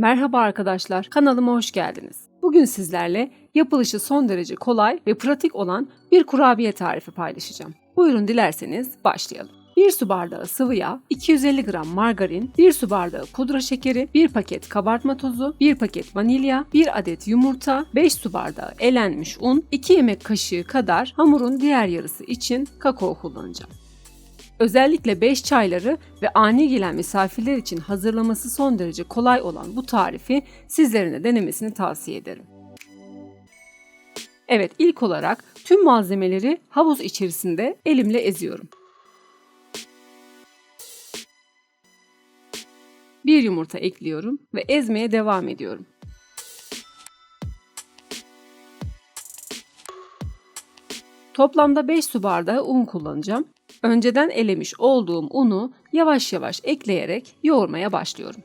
Merhaba arkadaşlar, kanalıma hoş geldiniz. Bugün sizlerle yapılışı son derece kolay ve pratik olan bir kurabiye tarifi paylaşacağım. Buyurun dilerseniz başlayalım. 1 su bardağı sıvı yağ, 250 gram margarin, 1 su bardağı pudra şekeri, 1 paket kabartma tozu, 1 paket vanilya, 1 adet yumurta, 5 su bardağı elenmiş un, 2 yemek kaşığı kadar hamurun diğer yarısı için kakao kullanacağım. Özellikle 5 çayları ve ani gelen misafirler için hazırlaması son derece kolay olan bu tarifi sizlerin de denemesini tavsiye ederim. Evet ilk olarak tüm malzemeleri havuz içerisinde elimle eziyorum. Bir yumurta ekliyorum ve ezmeye devam ediyorum. Toplamda 5 su bardağı un kullanacağım. Önceden elemiş olduğum unu yavaş yavaş ekleyerek yoğurmaya başlıyorum.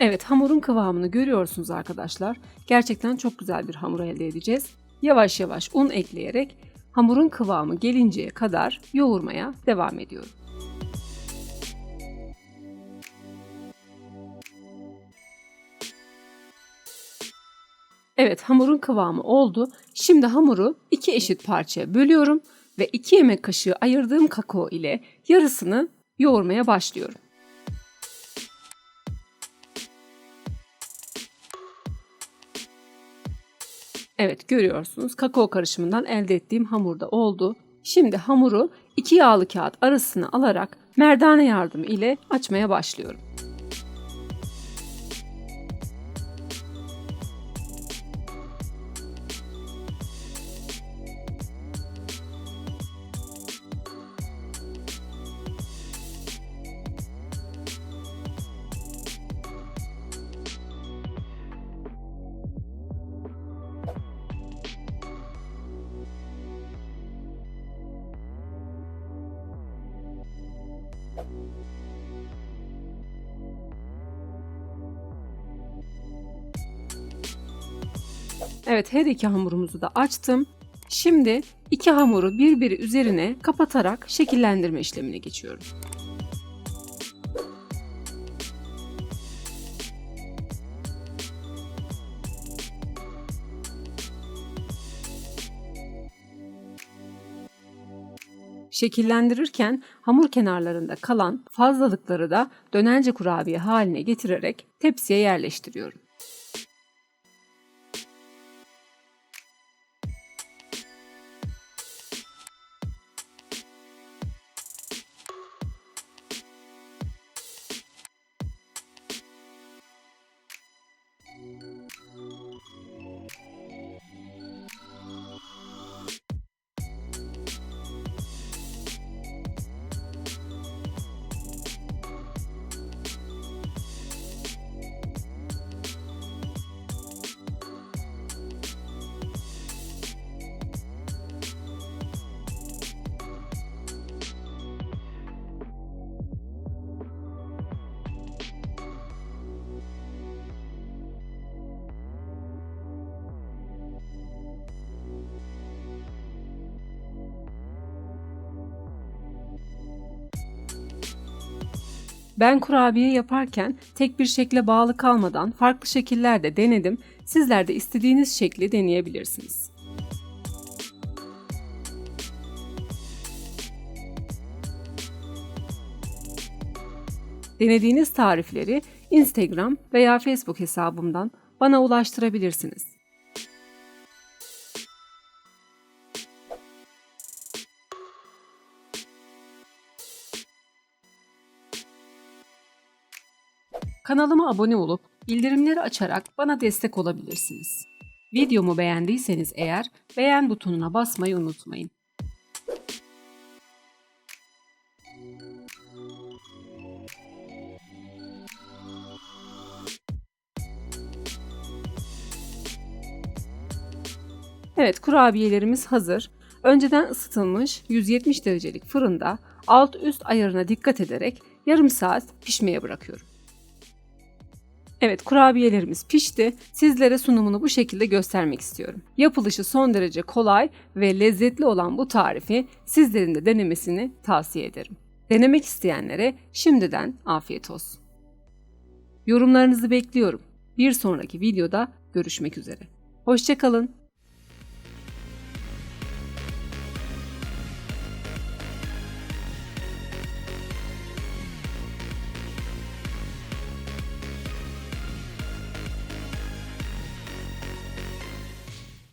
Evet hamurun kıvamını görüyorsunuz arkadaşlar. Gerçekten çok güzel bir hamur elde edeceğiz. Yavaş yavaş un ekleyerek hamurun kıvamı gelinceye kadar yoğurmaya devam ediyorum. Evet hamurun kıvamı oldu. Şimdi hamuru iki eşit parçaya bölüyorum ve iki yemek kaşığı ayırdığım kakao ile yarısını yoğurmaya başlıyorum. Evet görüyorsunuz kakao karışımından elde ettiğim hamurda oldu. Şimdi hamuru iki yağlı kağıt arasına alarak merdane yardımı ile açmaya başlıyorum. Evet her iki hamurumuzu da açtım. Şimdi iki hamuru birbiri üzerine kapatarak şekillendirme işlemine geçiyorum. Şekillendirirken hamur kenarlarında kalan fazlalıkları da dönence kurabiye haline getirerek tepsiye yerleştiriyorum. Ben kurabiye yaparken tek bir şekle bağlı kalmadan farklı şekillerde denedim. Sizler de istediğiniz şekli deneyebilirsiniz. Denediğiniz tarifleri Instagram veya Facebook hesabımdan bana ulaştırabilirsiniz. Kanalıma abone olup bildirimleri açarak bana destek olabilirsiniz. Videomu beğendiyseniz eğer beğen butonuna basmayı unutmayın. Evet kurabiyelerimiz hazır. Önceden ısıtılmış 170 derecelik fırında alt üst ayarına dikkat ederek yarım saat pişmeye bırakıyorum. Evet kurabiyelerimiz pişti. Sizlere sunumunu bu şekilde göstermek istiyorum. Yapılışı son derece kolay ve lezzetli olan bu tarifi sizlerin de denemesini tavsiye ederim. Denemek isteyenlere şimdiden afiyet olsun. Yorumlarınızı bekliyorum. Bir sonraki videoda görüşmek üzere. Hoşçakalın.